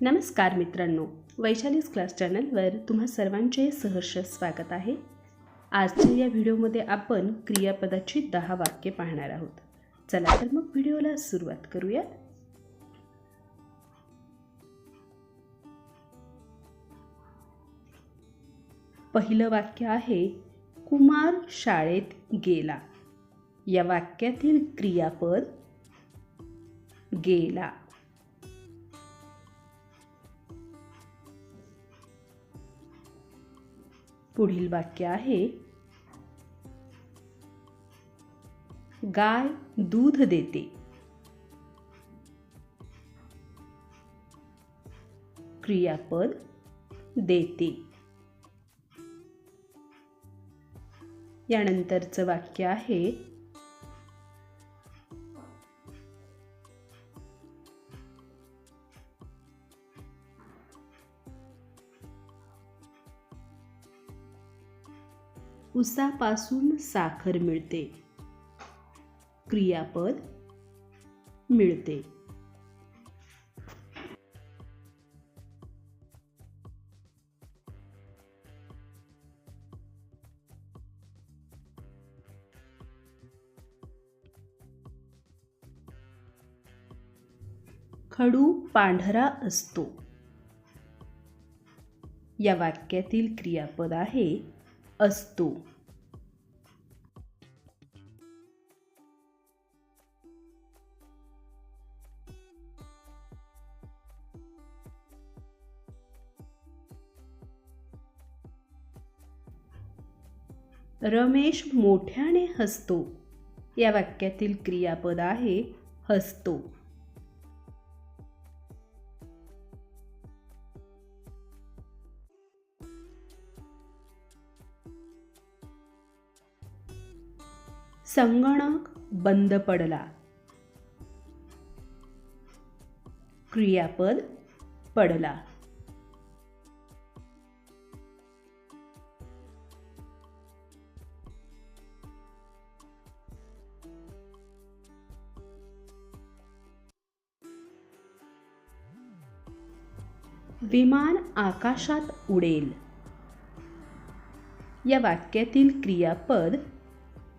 नमस्कार मित्रांनो वैशालीज क्लास चॅनलवर तुम्हा सर्वांचे सहर्ष स्वागत आहे. आजच्या या व्हिडिओमध्ये आपण क्रियापदाची दहा वाक्ये पाहणार आहोत. चला तर मग व्हिडिओला सुरुवात करूयात. पहिलं वाक्य आहे कुमार शाळेत गेला. या वाक्यातील क्रियापद गेला. पुढील वाक्य आहे. गाय दूध देते. क्रियापद देते. यानंतरचं वाक्य आहे. उसापासून साखर मिळते. क्रियापद मिळते. खडू पांढरा असतो. या वाक्यातील क्रियापद आहे असतो. रमेश मोठ्याने हसतो. या वाक्यातील क्रियापद आहे हसतो. संगणक बंद पडला. क्रियापद पडला. विमान आकाशात उडेल. या वाक्यातील क्रियापद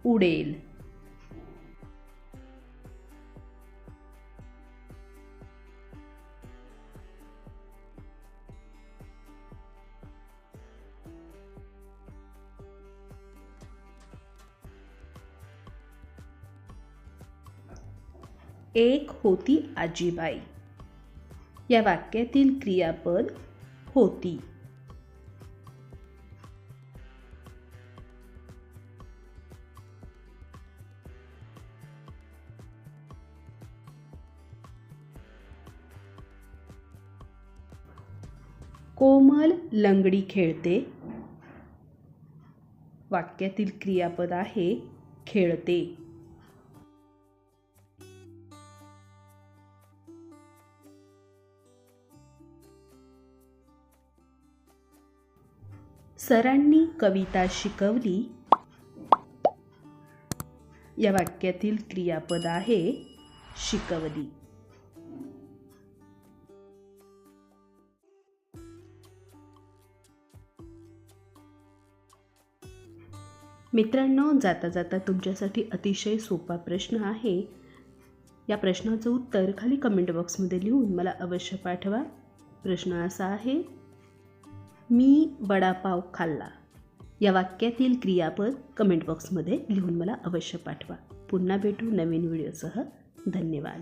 उडेल. एक होती आजीबाई. या वाक्यातील क्रियापद होती. कोमल लंगडी खेळते. वाक्यातील क्रियापद आहे खेळते. सरांनी कविता शिकवली. या वाक्यातील क्रियापद आहे शिकवली. मित्रांनो जाता जाता तुमच्यासाठी अतिशय सोपा प्रश्न आहे. या प्रश्नाचं उत्तर खाली कमेंट बॉक्समध्ये लिहून मला अवश्य पाठवा. प्रश्न असा आहे मी वडापाव खाल्ला. या वाक्यातील क्रियापद कमेंट बॉक्समध्ये लिहून मला अवश्य पाठवा. पुन्हा भेटू नवीन व्हिडिओसह. धन्यवाद.